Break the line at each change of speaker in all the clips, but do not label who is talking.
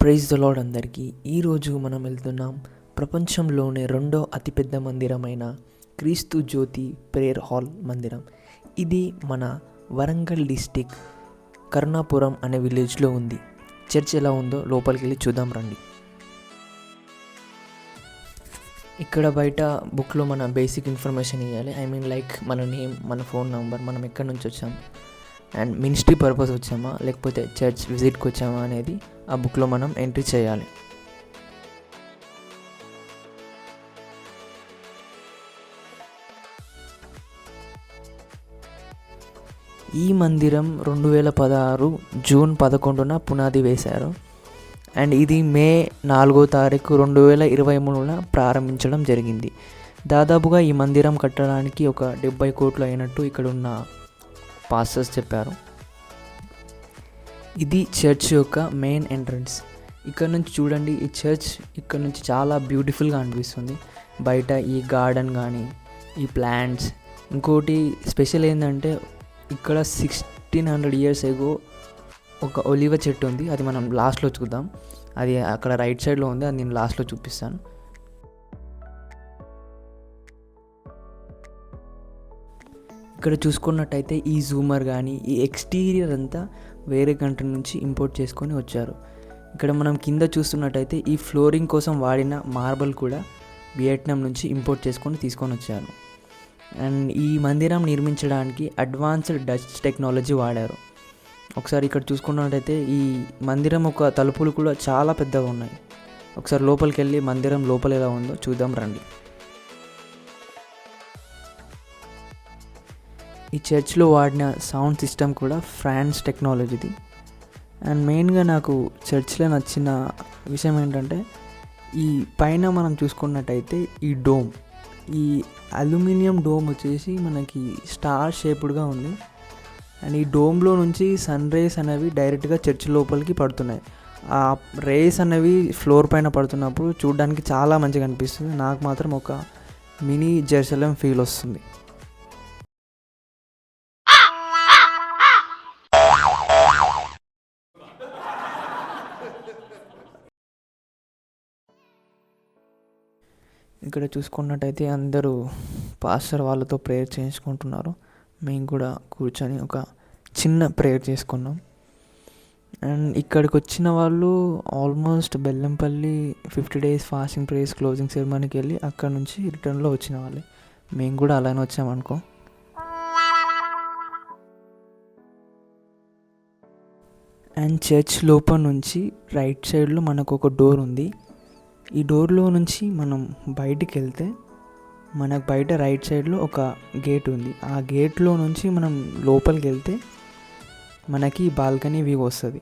Praise the lord అందరికీ. ఈరోజు మనం వెళ్తున్నాం ప్రపంచంలోనే రెండో అతిపెద్ద మందిరమైన క్రీస్తు జ్యోతి ప్రేయర్ హాల్ మందిరం. ఇది మన వరంగల్ డిస్టిక్ కరుణాపురం అనే విలేజ్లో ఉంది. చర్చ్ ఎలా ఉందో లోపలికి వెళ్ళి చూద్దాం రండి. ఇక్కడ బయట బుక్లో మన బేసిక్ ఇన్ఫర్మేషన్ ఇవ్వాలి ఐ మీన్ లైక్ మన నేమ్ మన ఫోన్ నంబర్ మనం ఎక్కడి నుంచి వచ్చాం అండ్ మినిస్ట్రీ పర్పస్ వచ్చామా లేకపోతే చర్చ్ విజిట్కి వచ్చామా అనేది ఆ బుక్లో మనం ఎంట్రీ చేయాలి. ఈ మందిరం రెండు వేల పదహారు జూన్ పదకొండున పునాది వేశారు. అండ్ ఇది మే నాలుగో తారీఖు రెండు వేల ఇరవై మూడున ప్రారంభించడం జరిగింది. దాదాపుగా ఈ మందిరం కట్టడానికి ఒక డెబ్బై కోట్లు అయినట్టు ఇక్కడ ఉన్న పాస్టర్స్ చెప్పారు. ఇది చర్చ్ యొక్క మెయిన్ ఎంట్రన్స్. ఇక్కడ నుంచి చూడండి ఈ చర్చ్ ఇక్కడ నుంచి చాలా బ్యూటిఫుల్గా అనిపిస్తుంది. బయట ఈ గార్డెన్ కానీ ఈ ప్లాంట్స్. ఇంకోటి స్పెషల్ ఏంటంటే ఇక్కడ సిక్స్టీన్ హండ్రెడ్ ఇయర్స్ ఎగో ఒక ఒలివ చెట్టు ఉంది. అది మనం లాస్ట్లో చూద్దాం. అది అక్కడ రైట్ సైడ్లో ఉంది. అది నేను లాస్ట్లో చూపిస్తాను. ఇక్కడ చూసుకున్నట్టయితే ఈ జూమర్ కానీ ఈ ఎక్స్టీరియర్ అంతా వేరే కంట్రీ నుంచి ఇంపోర్ట్ చేసుకొని వచ్చారు. ఇక్కడ మనం కింద చూస్తున్నట్టయితే ఈ ఫ్లోరింగ్ కోసం వాడిన మార్బల్ కూడా వియట్నాం నుంచి ఇంపోర్ట్ చేసుకొని తీసుకొని వచ్చారు. అండ్ ఈ మందిరం నిర్మించడానికి అడ్వాన్స్డ్ డచ్ టెక్నాలజీ వాడారు. ఒకసారి ఇక్కడ చూసుకున్నట్టయితే ఈ మందిరం ఒక తలుపులు కూడా చాలా పెద్దగా ఉన్నాయి. ఒకసారి లోపలికి వెళ్ళి మందిరం లోపల ఎలా ఉందో చూద్దాం రండి. ఈ చర్చ్లో వాడిన సౌండ్ సిస్టమ్ కూడా ఫ్రాన్స్ టెక్నాలజీది. అండ్ మెయిన్గా నాకు చర్చ్లో నచ్చిన విషయం ఏంటంటే ఈ పైన మనం చూసుకున్నట్టయితే ఈ డోమ్ ఈ అల్యూమినియం డోమ్ వచ్చేసి మనకి స్టార్ షేప్డ్గా ఉంది. అండ్ ఈ డోమ్లో నుంచి సన్ రేస్ అనేవి డైరెక్ట్గా చర్చ్ లోపలికి పడుతున్నాయి. ఆ రేస్ అనేవి ఫ్లోర్ పైన పడుతున్నప్పుడు చూడడానికి చాలా మంచిగా అనిపిస్తుంది. నాకు మాత్రం ఒక మినీ జెరూసలేం ఫీల్ వస్తుంది. ఇక్కడ చూసుకున్నట్టయితే అందరూ పాస్టర్ వాళ్ళతో ప్రేయర్ చేయించుకుంటున్నారు. మేము కూడా కూర్చొని ఒక చిన్న ప్రేయర్ చేసుకున్నాం. అండ్ ఇక్కడికి వచ్చిన వాళ్ళు almost Bellampalli fifty days fasting prayers closing సెరమనీకి వెళ్ళి అక్కడ నుంచి రిటర్న్లో వచ్చిన వాళ్ళే. మేము కూడా అలానే వచ్చామనుకో అండ్ చర్చ్ లోపల నుంచి రైట్ సైడ్లో మనకు ఒక డోర్ ఉంది. ఈ డోర్లో నుంచి మనం బయటికి వెళ్తే మనకు బయట రైట్ సైడ్లో ఒక గేట్ ఉంది. ఆ గేట్లో నుంచి మనం లోపలికి వెళ్తే మనకి బాల్కనీ వ్యూ వస్తుంది.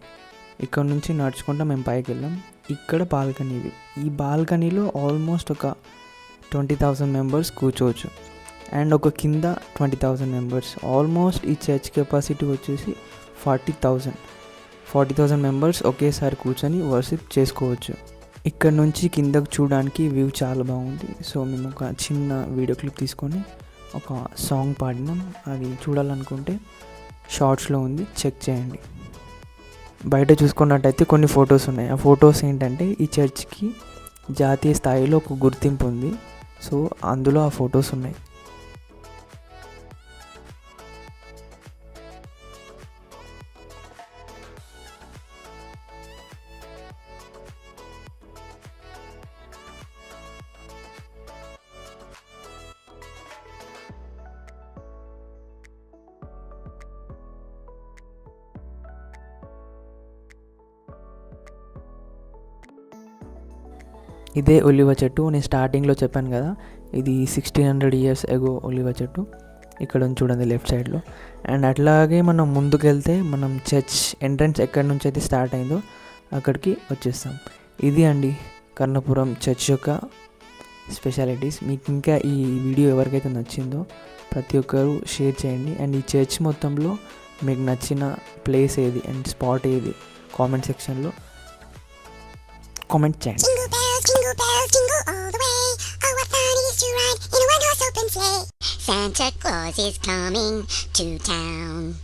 ఇక్కడ నుంచి నడుచుకుంటా మేము పైకి వెళ్ళాం. ఇక్కడ బాల్కనీ వ్యూ. ఈ బాల్కనీలో ఆల్మోస్ట్ ఒక ట్వంటీ థౌజండ్ మెంబర్స్ కూర్చోవచ్చు. అండ్ ఒక కింద ట్వంటీ థౌజండ్ మెంబర్స్. ఆల్మోస్ట్ ఈ చర్చ్ కెపాసిటీ వచ్చేసి forty thousand forty thousand members ఒకేసారి కూర్చొని వర్షిప్ చేసుకోవచ్చు. ఇక్కడ నుంచి కిందకు చూడడానికి వ్యూ చాలా బాగుంది. సో మేము ఒక చిన్న వీడియో క్లిప్ తీసుకొని ఒక సాంగ్ పాడినాం. అది చూడాలనుకుంటే షార్ట్స్లో ఉంది. చెక్ చేయండి. బయట చూసుకున్నట్టయితే కొన్ని ఫొటోస్ ఉన్నాయి. ఆ ఫొటోస్ ఏంటంటే ఈ చర్చ్కి జాతీయ స్థాయిలో ఒక గుర్తింపు ఉంది. సో అందులో ఆ ఫొటోస్ ఉన్నాయి. ఇదే ఒలివ చెట్టు. నేను స్టార్టింగ్లో చెప్పాను కదా ఇది సిక్స్టీన్ హండ్రెడ్ ఇయర్స్ ఎగో ఒలివ చెట్టు. ఇక్కడ చూడండి లెఫ్ట్ సైడ్లో అండ్ అట్లాగే మనం ముందుకెళ్తే మనం చర్చ్ ఎంట్రన్స్ ఎక్కడి నుంచి అయితే స్టార్ట్ అయిందో అక్కడికి వచ్చేస్తాం. ఇది అండి కర్ణపురం చర్చ్ యొక్క స్పెషాలిటీస్ మీకు ఇంకా ఈ వీడియో ఎవరికైతే నచ్చిందో ప్రతి ఒక్కరు షేర్ చేయండి. అండ్ ఈ చర్చ్ మొత్తంలో మీకు నచ్చిన ప్లేస్ ఏది? అండ్ స్పాట్ ఏది? కామెంట్ సెక్షన్లో కామెంట్ చేయండి.
Jingle bells, jingle all the way. Oh, what fun it is to ride in a one-horse open sleigh. Santa Claus is coming to town.